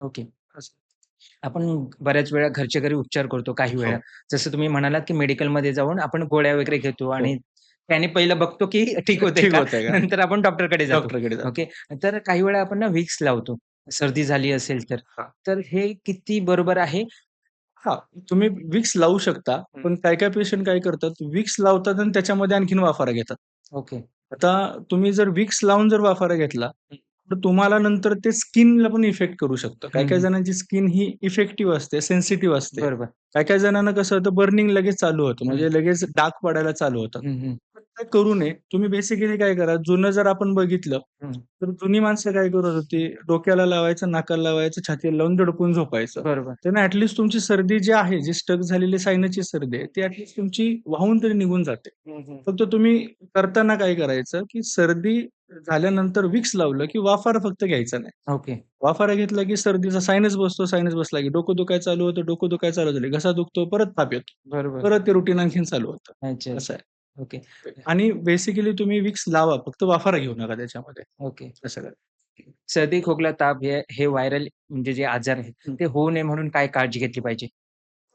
Okay. आपण बऱ्याच वेळा घरच्या घरी उपचार करतो काही वेळा. हो. जसं तुम्ही म्हणालात, की मेडिकलमध्ये जाऊन आपण गोळ्या वगैरे घेतो हो. आणि त्याने पहिलं बघतो, की ठीक होतंय ठीक का? होतंय का? नंतर आपण डॉक्टरकडे जातो. डॉक्टरकडे जातो. ओके. तर काही वेळा आपण ना विक्स लावतो. सर्दी झाली असेल तर. हां. तर हे किती बरोबर आहे? हां, तुम्ही विक्स लावू शकता. हं. पण काही-काही पेशंट काय करतात, विक्स लावतात आणि त्याच्यामध्ये आणखीन वाफारा घेतात. ओके. आता तुम्ही जर विक्स लावून जर वाफारा घेतला, हं. तर तुम्हाला नंतर ते स्किनला पण इफेक्ट करू शकतं. हं, काही-काही हं. जणांची स्किन ही इफेक्टिव्ह असते, सेन्सिटिव्ह असते. बरोबर. काही-काही जणांना कसं होतं बर्निंग लगेच चालू होतं. म्हणजे लगेच डाग पडायला चालू होतात. हं, हं. तर ते करू नये. तुम्ही बेसिकली काय करा, जुनं जर आपण बघितलं. तर जुनी माणसं काय करत होती, डोक्याला लावायचं, नाकाला लावायचं, छातीला लावून दडपून झोपायचं. बरोबर. त्याने ॲट लीस्ट तुमची सर्दी जी आहे, जी स्टक झालेली सायनसची सर्दी आहे, ती ॲट लीस्ट तुमची वाहून तरी निघून जाते. फक्त तुम्ही करताना काय करायचं, की सर्दी झाल्यानंतर विक्स लावलं, की वाफारा फक्त घ्यायचा नाही. ओके. वाफारा घेतला, की सर्दीचा सायनस बसतो, सायनस बसला, की डोकं दुखायला चालू होतं, डोकं दुखायला चालू झालं, घसा दुखतो, परत ताप येतो. बरोबर. परत ते रुटीन आणखीन चालू होतं. असं आहे. ओके. आणि बेसिकली तुम्ही विक्स लावा, फक्त वाफारा घेऊ नका त्याच्यामध्ये. ओके. असं करा. सर्दी, खोकला, ताप हे व्हायरल म्हणजे जे आजार आहेत. ते होऊ नये म्हणून काय काळजी घेतली पाहिजे?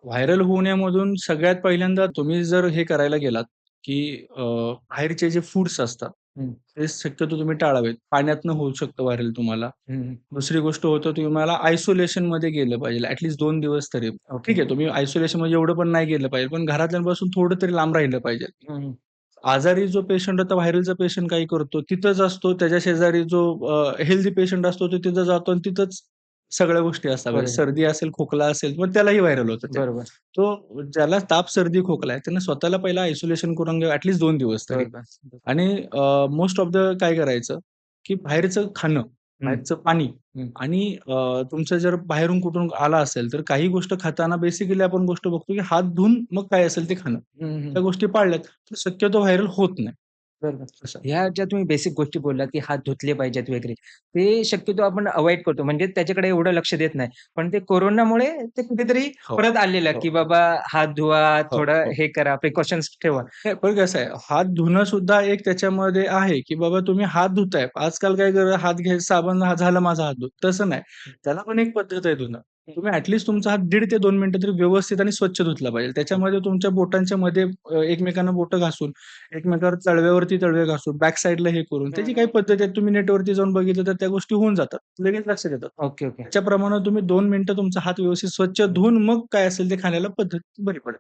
व्हायरल होण्यामधून सगळ्यात पहिल्यांदा तुम्ही जर हे करायला गेलात, की बाहेरचे जे फूड्स असतात, हं. ते शक्यतो तुम्ही टाळावेत. पाण्यातनं होऊ शकतं व्हायरल तुम्हाला. हं, हं. दुसरी गोष्ट होतं तुम्हाला आयसोलेशनमध्ये गेलं पाहिजे ॲट लीस्ट 2 दिवस तरी. ओके. ठीक आहे, तुम्ही आयसोलेशनमध्ये एवढं पण नाही गेलं पाहिजे, पण घरातल्यांपासून थोडं तरी लांब राहिलं पाहिजे. हं, हं. आजारी जो पेशंट आता व्हायरलचा पेशंट काय करतो, तिथंच असतो. त्याच्या शेजारी जो हेल्दी पेशंट असतो, तो तिथं जातो आणि तिथंच सगळ्या गोष्टी असतात. म्हणजे. सर्दी असेल, खोकला असेल, पण त्यालाही व्हायरल होतं ते. बरोबर. तो ज्याला ताप, सर्दी, खोकला आहे, त्याने स्वतःला पहिला आयसोलेशन करून घ्यावं ॲट लीस्ट 2 दिवस तरी. आणि मोस्ट ऑफ द काय करायचं, की बाहेरचं खाणं. बाहेरचं पाणी. आणि तुमचं जर बाहेरून कुठून आला असेल, तर काही गोष्ट खाताना बेसिकली आपण गोष्ट बघतो, की हात धुवून मग काय असेल ते खाणं. त्या गोष्टी पाळल्यात, तर शक्यतो व्हायरल होत नाही. बरोबर. असं. ह्या ज्या तुम्ही बेसिक गोष्टी बोललात, की हात धुतले पाहिजेत वगैरे, ते शक्यतो आपण अव्हॉइड करतो. म्हणजे त्याच्याकडे एवढं लक्ष देत नाही. पण ते कोरोनामुळे ते कुठेतरी हो. परत आलेलं, हो. की बाबा हात धुवा, हो, थोडं हो. हे करा, प्रिकॉशन्स ठेवा. नाही, पण कसं आहे, हात धुणं सुद्धा एक त्याच्यामध्ये आहे, की बाबा तुम्ही हात धुताय. आजकाल काय करतात, हात घ्यायचा साबण, हा झाला माझा हात धुत. तसं नाही. त्याला पण एक पद्धत आहे धुणं. तुम्ही ॲट लीस्ट तुमचा हात 1.5 ते 2 मिनिटं तरी व्यवस्थित आणि स्वच्छ धुतला पाहिजे. त्याच्यामध्ये तुमच्या बोटांच्या मध्ये एकमेकांना बोटं घासून, एकमेकांवर तळव्यावरती तळवे घासून, बॅक साइडला हे करून, त्याची काही. पद्धत आहे. तुम्ही नेटवरती जाऊन बघितलं, तर त्या गोष्टी होऊन जातात. लगेच लक्षात येतात. Okay, okay. त्याच्याप्रमाणे तुम्ही 2 मिनिटं तुमचा हात व्यवस्थित स्वच्छ धुवून मग काय असेल ते खाण्याला पद्धत बरी पडेल.